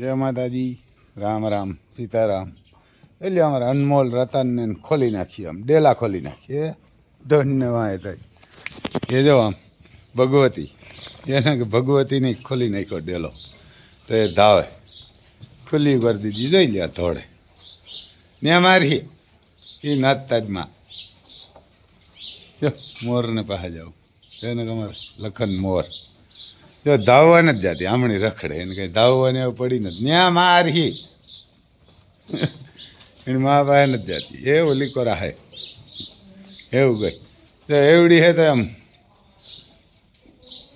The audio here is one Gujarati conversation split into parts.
જય માતાજી. રામ રામ, સીતારામ. એટલે અમારે અનમોલ રતનને ખોલી નાખીએ આમ ડેલા ખોલી નાખીએ. વાય થાય એ જો આમ ભગવતી, એને કે ભગવતીને ખોલી નાખ્યો ડેલો. તો એ ધાવે. ખુલ્લી કરી દીધી, જોઈ લે થોડે ને મારી એ નાત તાજમાં. મોરને પાસે જાઉં. એને તમારે લખન મોર. જો ધાવવા નથી જાતી, આમણી રખડે, એને કંઈ ધાવવાની એવું પડી નથી. ન્યા મારી એની મા પાસે નથી જાતી. એ ઓલી કોરા હે. એવું કઈ. તો એવડી હે તો એમ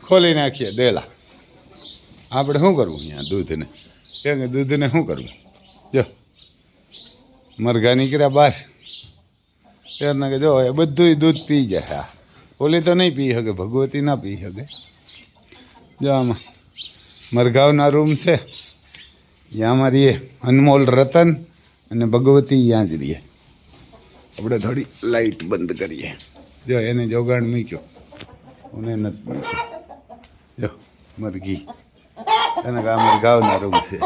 ખોલી નાખીએ દેલા. આપણે શું કરવું અહીંયા દૂધને? કેમ કે દૂધને શું કરવું? જો, મરઘા નીકળ્યા બહાર. ત્યારના કે જો, એ બધું દૂધ પી જાય હા ઓલી તો નહીં પી શકે, ભગવતી ના પી શકે. જો આમાં મરઘાવના રૂમ છે. ત્યાં અમારી એ અનમોલ રતન અને ભગવતી ત્યાં જ રહીએ. આપણે થોડી લાઈટ બંધ કરીએ. જો એને જોગાણ મૂક્યો. મને નથી મૂક્યો. જો મરઘી એને આ મરઘાવના રૂમ છે.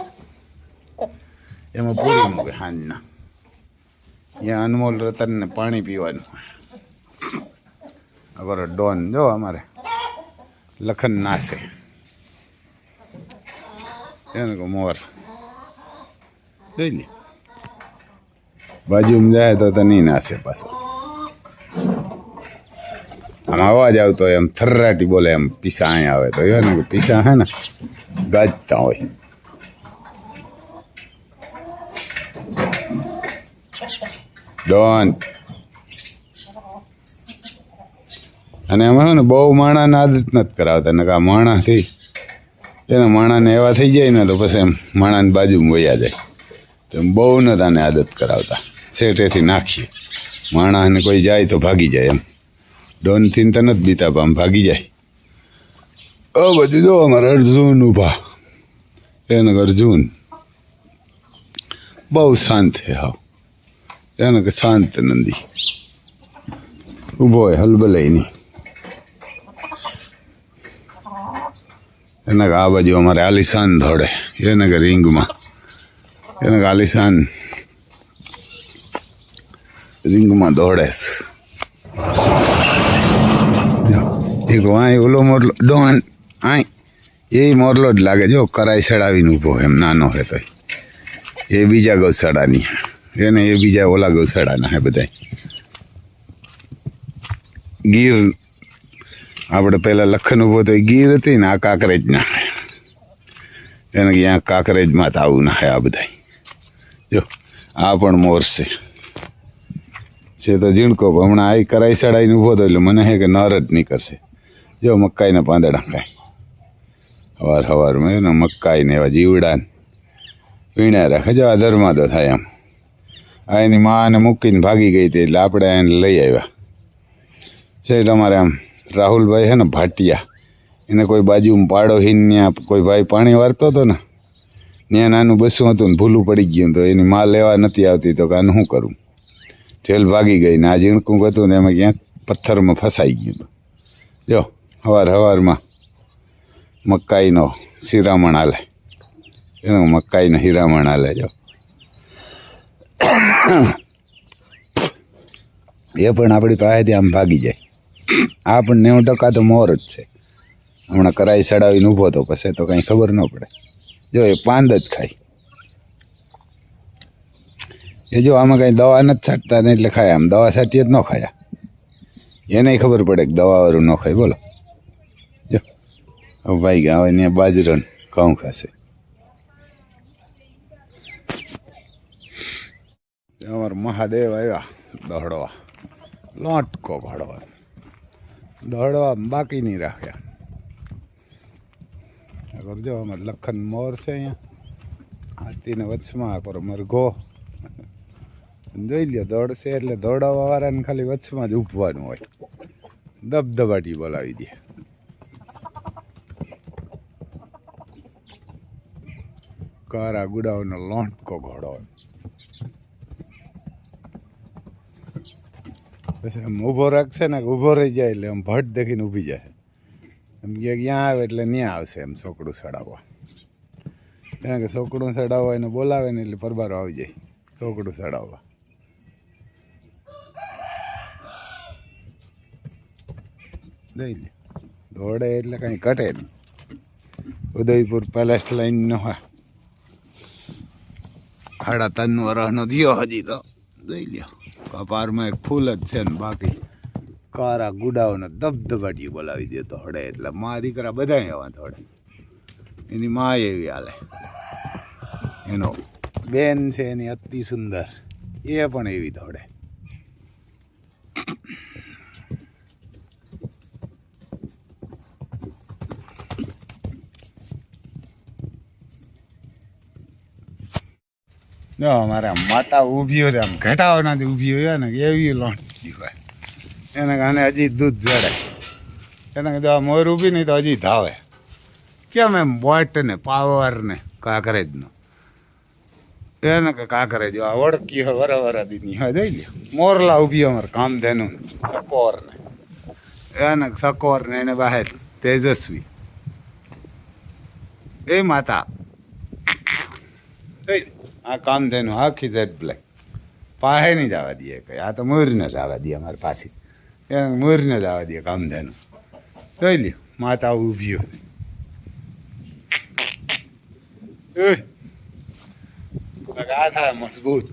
એમાં પૂરી મૂકે હાંજના. ત્યાં અનમોલ રતનને પાણી પીવાનું અમારો ડોન, જો અમારે. લખન નાસે એને કહું મોર જોઈ લે બાજુમાં જાય તો તો નહીં નાસે પાછો આમ અવાજ આવતો એમ થર્રાટી બોલે એમ પીસા અહીંયા આવે તો એ ને કે પીસા હે ને ગાજતા હોય ડોન અને એમાં ને બહુ માણાને આદત નથી કરાવતા ને આ માણાથી એના માણાને એવા થઈ જાય ને તો પછી એમ માણાની બાજુમાં વયા જાય. તો બહુ ન તાને આદત કરાવતા. શેઠેથી નાખીએ. માણાને કોઈ જાય તો ભાગી જાય એમ. ડોનથી તો નથી બીતા, પણ ભાગી જાય. અ, બધું જો અમારે અર્જુન ઊભા. એને અર્જુન, બહુ શાંત છે હાવ. એને કે શાંત નંદી. ઊભો હોય હલબલાઈ નહીં એને આ બાજુ અમારે આલિશાન દોડે એને કે રિંગમાં. એને આલિશાન રિંગમાં દોડે એક વાંય ઓલો મોરલો ડોન આય, એ મોરલો જ લાગે, જો, કરાઈ સડાવીને ઊભો એમ, નાનો હે તો એ બીજા ગૌશાળાની એને એ બીજા ઓલા ગૌશાળાના હે બધા ગીર આપણે પહેલાં લખન ઊભો તો ગીર હતી ને આ કાંકરેજ ના હે. એને અહીંયા કાંકરેજમાં તો આવું ના હે આ બધા જો, આ પણ મોર છે. છે તો ઝીણકો હમણાં આ કરાઈ ચડાવીને ઊભો તો એટલે મને હે કે નર જ નીકળશે. જો, મકાઈના પાંદડા કાંઈ હવાર હવારમાં એનો મકાઈ ને એવા જીવડા પીણ્યા રાખે. જો, આ ધર્માદો થાય આમ. આ એની માને મૂકીને ભાગી ગઈ હતી, એટલે આપણે એને લઈ આવ્યા. છે અમારે આમ રાહુલભાઈ છે ને ભાટિયા, એને કોઈ બાજુમાં પાડો હિન ત્યાં કોઈ ભાઈ પાણી વારતો હતો ને, ત્યાં નાનું બસું હતું ને ભૂલું પડી ગયું તો એની માં લેવા નથી આવતી તો કાનું શું કરું? ઠેલ ભાગી ગઈ ને આ ઝીણકું હતું ને એમાં ક્યાંક પથ્થરમાં ફસાઈ ગયું હતું. જો, હવાર હવારમાં મકાઈનો શિરામણ હાલે. એનો મકાઈનો હિરામણ હાલે, જો. એ પણ આપણી પાસેથી આમ ભાગી જાય. આ પણ નેવું ટકા તો મોર જ છે. હમણાં કરાઈ ચડાવીને ઊભો તો પછી તો કંઈ ખબર ન પડે. જો એ પાંદ જ ખાય. એ જો આમાં કાંઈ દવા નથી છાંટતા ને એટલે ખાય. આમ દવા છાંટીએ જ ન ખાયા. એને ખબર પડે કે દવાવાળું ન ખાય. બોલો. જો. ભાઈ ગયા હવે ત્યાં બાજરો ઘઉં ખાશે. અમારા મહાદેવ આવ્યા દોડવા લોટકો ભળવા દોડવા બાકી નહીં રાખ્યા. આગળ જો અમારે લખન મોર છે અહીંયા. હાથીને વચમાં કરો મરઘો. જોઈ લ્યો, દોડશે એટલે દોડાવવા વાળાને ખાલી વચમાં જ ઊભવાનું હોય. દબદબાટી બોલાવી દે. કારા ગુડાઓનો લોટકો ઘોડો. હોય પછી આમ ઊભો રાખશે ને ઊભો રહી જાય એટલે આમ ભટ દેખીને ઊભી જાય. એમ કે ક્યાં આવે એટલે ત્યાં આવશે એમ છોકડું ચડાવવા ત્યાં કે છોકડું ચડાવવા એને બોલાવે ને એટલે પરબારો આવી જાય છોકડું ચડાવવા દઈ લે. દોડે એટલે કંઈ ઘટે નહીં. ઉદયપુર પેલેસ લાઈનનો હા સાડા ત્રણ વરસનો થયો હજી તો. દઈ લ્યો. કપારમાં એક ફૂલ જ છે ને બાકી કારા ગુડાઓને ધબધબાટીયું બોલાવી દે હડે એટલે મા દીકરા બધા એવા થોડે એની મા એવી હાલે. એનો બેન છે એની અતિ સુંદર. એ પણ એવી દોડે જો અમારે માતા ઊભી હોય આમ ઘટાવાનાથી ઊભી હોય ને એવી લોણકી હોય. એને કારણે હજી દૂધ જડે. એને કીધું, આ મોર ઊભી નહીં તો હજી ધાવે. કેમ એમ બોટ ને પાવર ને કાંકરેજનો એને કે કાંકરેજ, આ ઓળખી હોય, વરા વરા દીની હોય, જોઈ લ્યો. મોરલા ઊભી અમારે કામધેનું સકોર ને એને સકોર ને એને બહાર તેજસ્વી. એ માતા. જોઈ. આ કામધેનું આખી ઝેડ બ્લેક. પાસે નહીં જવા દઈએ કંઈ. આ તો મોરને જવા દઈએ અમારી પાસે એને મોરને જવા દઈએ કામધેનું જોઈ લ્યો, માતા ઊભી હોય. આ થાય મજબૂત.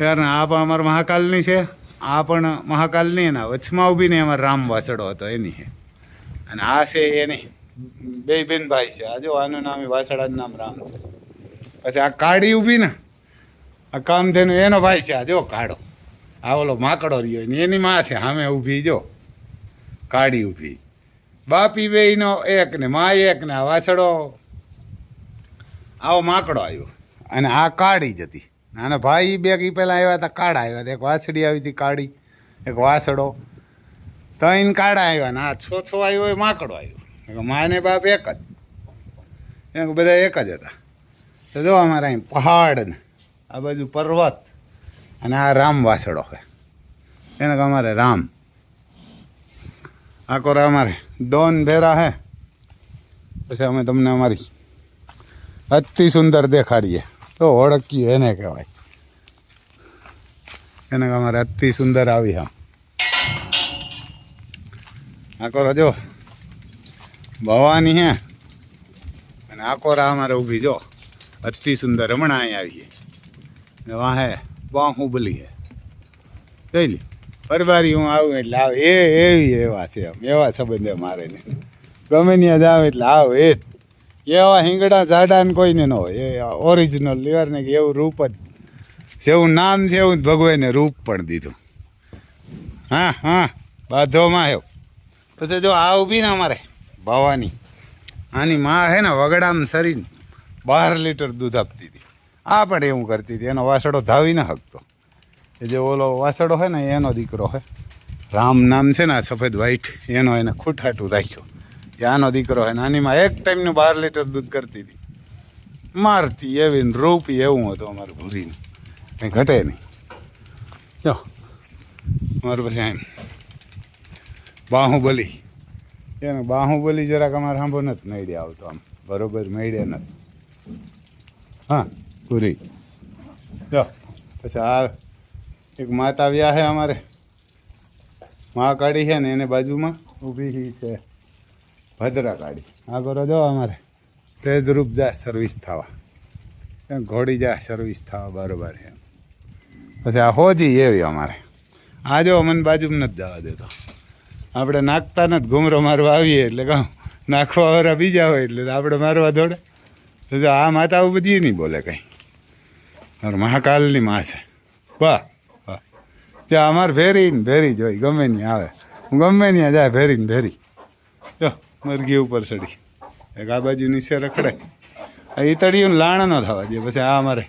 યાર, આ પણ અમારા મહાકાલની છે. આ પણ મહાકાલની એના વચમાં ઊભી ને અમારો રામ વાસડો હતો, એની છે. અને આ છે એની બે બેન ભાઈ છે. આ જો આનું નામ વાસડાનું નામ રામ છે. પછી આ કાળી ઊભી ને, આ કામધેનું એનો ભાઈ છે આ, જો કાળો. આ ઓલો માકડો રહ્યો ને, એની માં છે સામે ઊભી, જો. કાળી ઊભી. બાપી બેયનો એક ને, મા એક ને, આ વાછડો. આવો માકડો આવ્યો. અને આ કાળી જ હતી. અને ભાઈ બે કી પહેલાં આવ્યા હતા, કાળા આવ્યા હતા. એક વાછડી આવી હતી કાળી, એક વાછડો. ત્રણ કાળા આવ્યા ને, આ છો છો આવ્યો, એ માકડો આવ્યો. માને બાપ એક જ. બધા એક જ હતા. તો જો અમારે અહીં પહાડ ને, આ બાજુ પર્વત અને આ રામ વાસડો છે. એને કે અમારે રામ. આ કોરા અમારે ડોન ભેરા હે પછી અમે તમને અમારી અતિ સુંદર દેખાડીએ. તો ઓળખીએ એને કહેવાય. એને કે અમારે અતિ સુંદર આવી હા. આ કોરા જો ભવાની હે. અને આ કોરા અમારે ઊભી જો. અતિ સુંદર હમણાં અહીં આવીએ ને વાહે બાહુબલી હે જોઈ લે ફરવારી હું આવું એટલે આવ, એ એવી એવા છે આમ, એવા સંબંધે મારે ને. ગમે ત્યાં જાવ એટલે આવ, એ. એવા હિંગડા ઝાડા ને કોઈને ન હોય, એ ઓરિજિનલ લિવર ને એવું રૂપ જ. જેવું નામ છે એવું જ ભગવાને રૂપ પણ દીધું. હા હા બાધોમાં આવ્યો. પછી જો આ ઊભી ને અમારે, ભવાની. આની માં હે ને વગડામાં સરીને. બાર લીટર દૂધ આપતી હતી. આ પણ એવું કરતી હતી. એનો વાસડો ધાવી ન હકતો એ જે ઓલો વાસડો હોય ને, એનો દીકરો હોય. રામ નામ છે ને, આ સફેદ વ્હાઈટ એનો એને ખૂટાટું રાખ્યો. એ આનો દીકરો હોય નાનીમાં એક ટાઈમનું બાર લીટર દૂધ કરતી હતી. મારતી એવી ને રૂપી એવું હતું અમારું ભૂરીનું. કંઈ ઘટે નહીં. જો અમારું પછી એમ બાહુબલી. એને બાહુબલી જરાક અમારે સાંભળો નથી મેળે આવતો આમ. બરોબર મેળ્યા નથી હા, પૂરી. જો, પછી આ એક માતા વ્યા છે અમારે. મા કાળી છે ને એને બાજુમાં ઊભી છે. ભદ્રા કાળી આ કરો જો અમારે. તેજરૂપ જાય સર્વિસ થવા. ઘોડી જાય સર્વિસ થવા બરોબર છે. પછી આ હોજી એવી અમારે. આ જો મને બાજુમાં નથી જવા દેતો. આપણે નાખતા નથી, ઘૂમરો મારવા આવીએ એટલે કહું, નાખવા વાળા બીજા હોય એટલે આપણે મારવા દોડે. તો આ આ આવું બધી નહીં બોલે કંઈ. મહાકાલની માં છે. વાહ વાહ. ત્યાં અમારે ભેરી ને ભેરી જોઈ ગમે ત્યાં આવે. હું ગમે ત્યાં જાય ભેરી ને ભેરી. જો, મરઘી ઉપર ચડી. એક આ બાજુ નીચે રખડે એ તળિયું લાણ ન થવા દે, પછી આ અમારે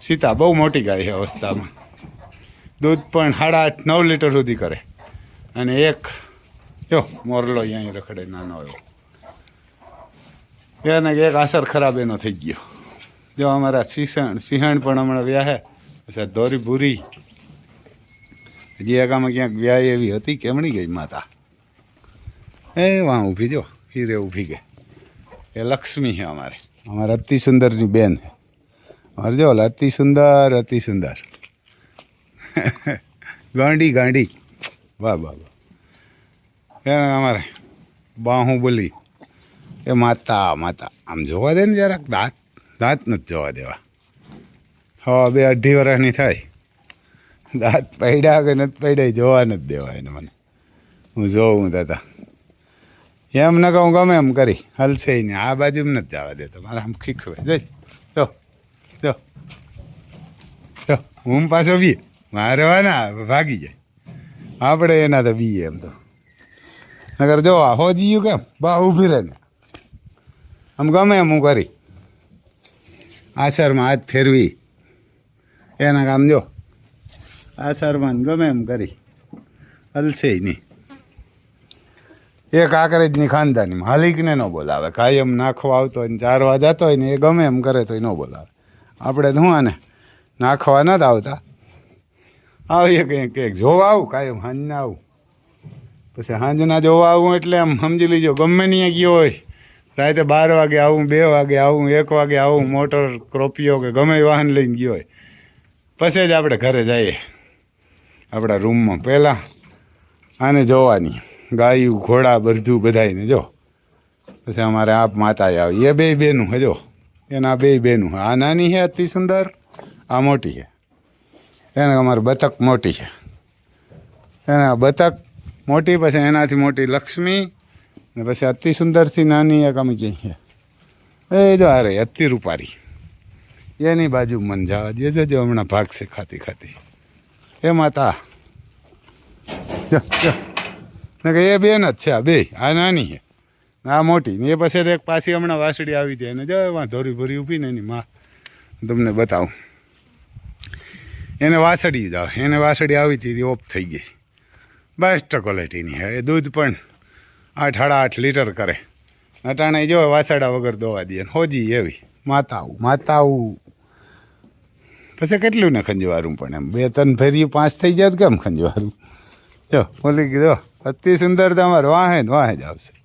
સીતા બહુ મોટી ગાય છે અવસ્થામાં. દૂધ પણ સાડા આઠ, નવ લીટર સુધી કરે. અને એક, જો, મોરલો અહીંયા રખડે, નાનો એવો. એને એક અસર ખરાબ એનો થઈ ગયો. જો અમારા સિંહણ સિંહણ પણ હમણાં વ્યાહે અચ્છા દોરી ભૂરી. હજી એકામાં ક્યાંક વ્યાય એવી હતી કેમણી ગઈ માતા. એ વાં ઊભી જો, હીરે ઊભી ગઈ. એ લક્ષ્મી છે અમારે. અમારે અતિ સુંદરની બેન છે અમારે જો અતિ સુંદર અતિ સુંદર ગાંડી ગાંડી. વાહ વાહ વાહ. અમારે બાહુબલી. એ માતા માતા. આમ જોવા દે ને જરાક, દાંત દાંત નથી જોવા દેવા. હા બે અઢી વર્ષની થાય. દાંત પડ્યા કે નથી પડ્યા જોવા નથી દેવા એને મને. હું જોઉં દાદા. એમ ન કહું, ગમે એમ કરી. હલશે નહીં આ બાજુ નથી જવા દેતો. મારે આમ ખીખવે જઈ. જો. જો. જો. હું પાછો બી મારે ના ભાગી જાય. આપણે એના તો બીએ એમ તો. નગર જો આ હોજીયું કેમ? બા ઊભી રહે ને. આમ ગમે એમ હું કરી. આસરમાં હાથ ફેરવી. એના કામ જો. આસરમાં ગમે એમ કરી. હલશે નહીં. એક આકરેજની ખાનદાનીમાં હાલિકને ન બોલાવે. કાયમ નાખવા આવતો હોય ને ચારવા જતો હોય ને એ ગમે એમ કરે તો એ ન બોલાવે. આપણે હું આને નાખવા નથી આવતા. આવીએ કંઈક કંઈક જોવા આવું, કાયમ સાંજના આવું. પછી સાંજના જોવા આવું એટલે આમ સમજી લીજો ગમે નહીં ગયો હોય. રાતે બાર વાગે આવું, બે વાગે આવું, એક વાગે આવું, મોટર, ક્રોપિયો કે ગમે વાહન લઈને ગયો હોય. પછી જ આપણે ઘરે જઈએ. આપણા રૂમમાં. પહેલાં આને જોવાની. ગાયું, ઘોડા બધું બધાયને જો. પછી અમારે આપ માતા આવી. એ બે બેનું હે જો. એના બે બેનું આ નાની છે અતિ સુંદર. આ મોટી છે એને અમારે બતક મોટી છે એના બતક મોટી, પછી એનાથી મોટી લક્ષ્મી ને પછી અતિ સુંદરથી નાની એક અમે ક્યાંય એ જો અરે અતિ રૂપારી. એની બાજુ મન જવા દે, જો હમણાં ભાગશે ખાતી ખાતી. એ માતા. ને કે એ બેન જ છે, આ બે, આ નાની છે. ને આ મોટી. ને એ પછી એક પાછી હમણાં વાસળી આવી હતી એને જો, એમાં ધોરી ભરી ઊભી ને એની માં. તમને બતાવું. એને વાસળી જ આવે. એને વાસળી આવી હતી, ઓફ થઈ ગઈ. બેસ્ટ ક્વોલિટીની હે એ દૂધ પણ આઠ સાડા આઠ લીટર કરે. અટાણે જો વાસડા વગર દોવા દે હોજી એવી. માતાવું માતાવું પછી કેટલું ને ખંજવારું પણ એમ? બે ત્રણ ફેરી પાંચ થઈ જાય કેમ ખંજવારું? જો બોલી કીધો અતિ સુંદર તમારે વાહે ને વાહે જ આવશે.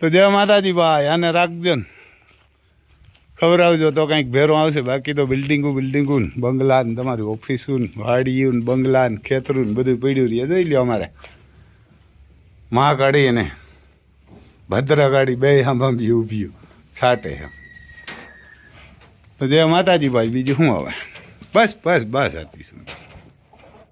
તો જય માતાજી ભાઈ, આને રાખજો ને. ખવડાવજો, તો કંઈક ભેરો આવશે. બાકી તો બિલ્ડિંગું બિલ્ડિંગું બંગલા ને, તમારી ઓફિસો વાડીયું બંગલા ને, ખેતરું ને, બધું પડ્યું રહીએ જોઈ લ્યો અમારે. મહાકાળી અને ભદ્રકાળી બે સાંભળી ઊભી છાટે એમ. તો જય માતાજી ભાઈ બીજું શું હવે બસ બસ બસ હતી સુંદર.